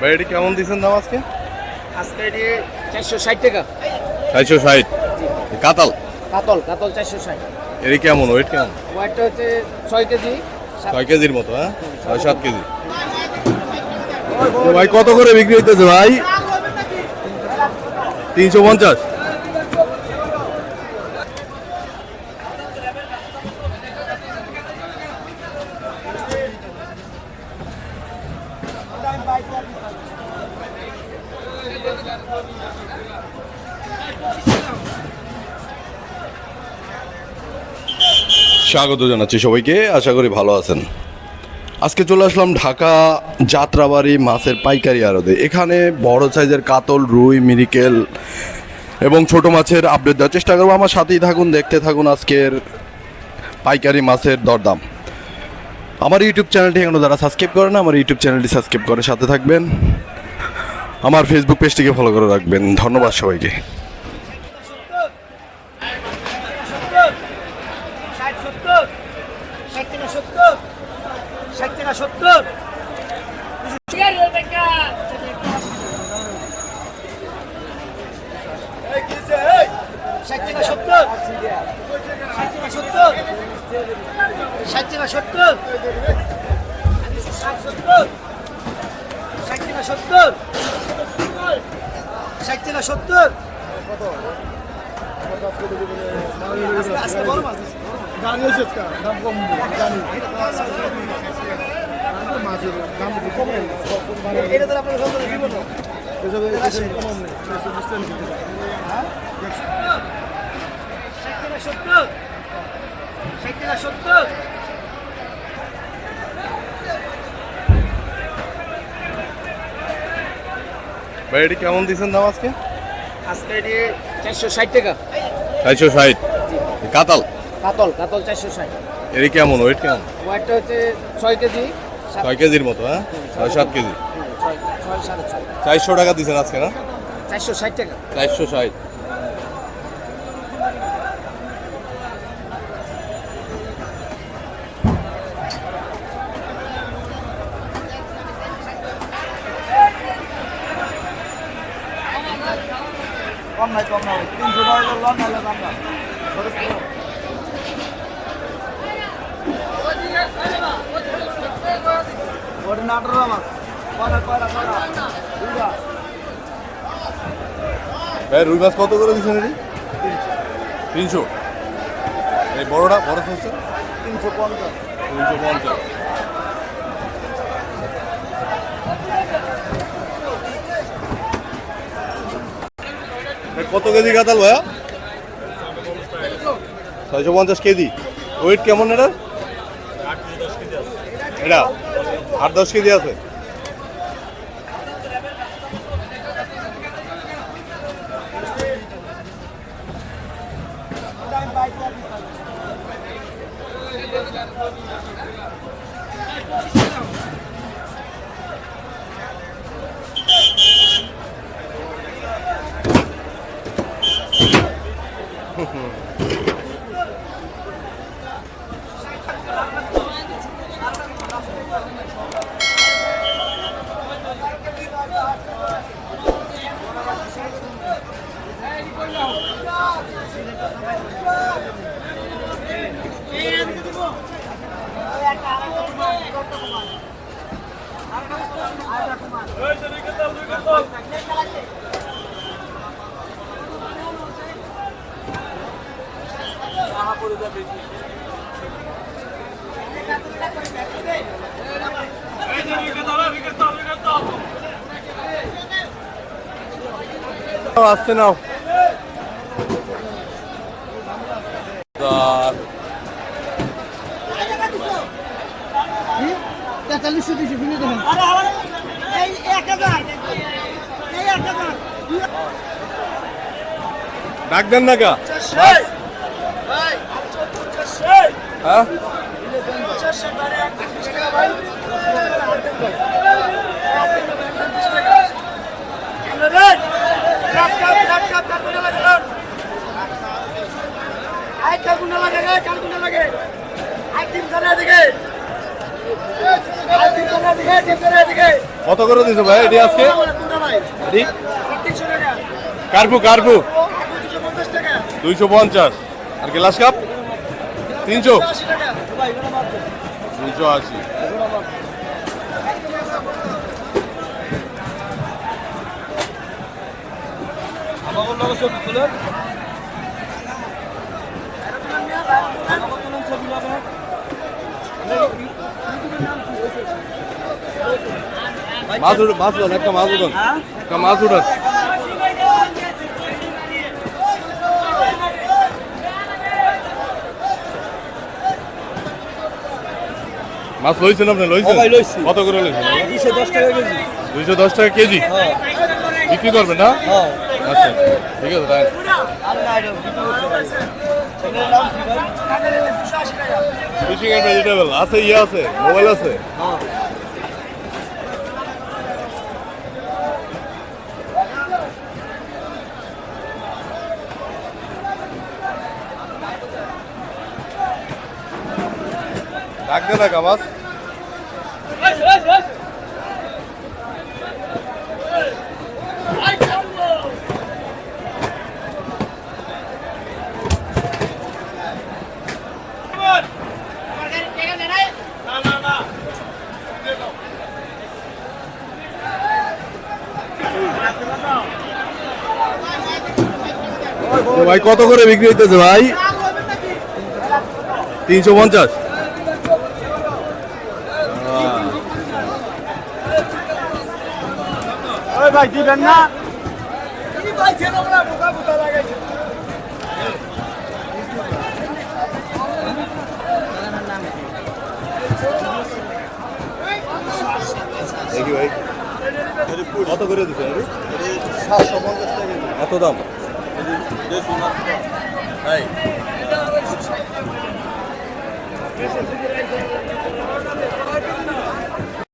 ভাই এটি কেমন দিচ্ছেন দাম আজকে? আজকে এটি চারশো ষাট টাকা। চারশো ষাট। কাতাল? কাতল কাতল চারশো ষাট। এটি কেমন? ওয়েট কেমন? ওয়েটটা হচ্ছে ছয় কেজি। ছয় কেজির মতো হ্যাঁ? ছয় সাত কেজি। ভাই কত করে বিক্রি হইতেছে ভাই? তিনশো পঞ্চাশ। স্বাগত জানাচ্ছি সবাইকে, আশা করি ভালো আছেন। আজকে চলে আসলাম ঢাকা যাত্রাবাড়ি মাছের পাইকারি আড়তে। এখানে বড় সাইজের কাতল, রুই, মিরিকেল এবং ছোট মাছের আপডেট দেওয়ার চেষ্টা করব। আমার সাথেই থাকুন, দেখতে থাকুন আজকের পাইকারি মাছের দরদাম। আমার ইউটিউব চ্যানেলটি এখনও যারা সাবস্ক্রাইব করেন আমার ইউটিউব চ্যানেলটি সাবস্ক্রাইব করে সাথে থাকবেন। আমার ফেসবুক পেজটিকে ফলো করে রাখবেন। ধন্যবাদ সবাইকে। ষাট সত্তর, ষাট টাকা সত্তর, ষাট টাকা সত্তর। ষাট টাকা সত্তর, ষাট টাকা সত্তর, ষাট টাকা সত্তর, ষাট সত্তর, ষাট টাকা সত্তর, ষাট টাকা সত্তর দাম ভাই এটি কেমন দিচ্ছেন দাম আজকে? আজকে এটি চারশো ষাট টাকা। চারশো ষাট। কাতাল? কাতল কাতল চারশো ষাট। এর কেমন? ওয়েট কেমন? ওয়েটটা হচ্ছে ছয় কেজি। ছয় কেজির মতো হ্যাঁ? ছয় সাত কেজি। চারশো টাকা দিচ্ছেন আজকে না? চারশো ষাট টাকা। চারশো ষাট। কম নাই কম নাই তিনশো টাকা লন নাহলে দাম না আমার। ভাই রুই মাছ কত করে দিচ্ছেন এটি? তিনশো। এই বড়টা বড় সাইজটা তিনশো পঞ্চাশ। তিনশো পঞ্চাশ। কত কেজি কাতাল ভাইয়া? ছয়শো পঞ্চাশ কেজি। ওয়েট কেমন এটা এটা? আট দশ কেজি আছে। Oi, Janika, tá ligado? আসছে নাও তেতাল্লিশশো দিয়েছি ফিরে দেবেন। ডাক দেন না কা। হ্যাঁ? কত করে দিছো ভাই এটি আজকে? কার্পু কার্পু। দুইশো পঞ্চাশ। আর গ্লাস কাপ? তিনশো। তিনশো আশি। মাছ উঠুন মাছ উঠান একটা মাছ উঠান একটা মাছ উঠান। মাছ লইছেন আপনি? লইছেন? ভাই, লইছি। কত করে লইছেন? দুশো দশ টাকা কেজি। দুইশো দশ টাকা কেজি? হ্যাঁ। বিক্রি করবেন না? হ্যাঁ। আচ্ছা ঠিক আছে ভাই ফিশিং এন্ড ভেজিটেবল আছে ইয়ে আছে মোবাইল আছে? হ্যাঁ। ডাক দে না কামাস ভাই কত করে বিক্রি হইতেছে ভাই? তিনশো পঞ্চাশ। ভাই দিবেন না। দেখি ভাই। কত করে দিচ্ছে সাতশো পঞ্চাশ এত দাম? তাই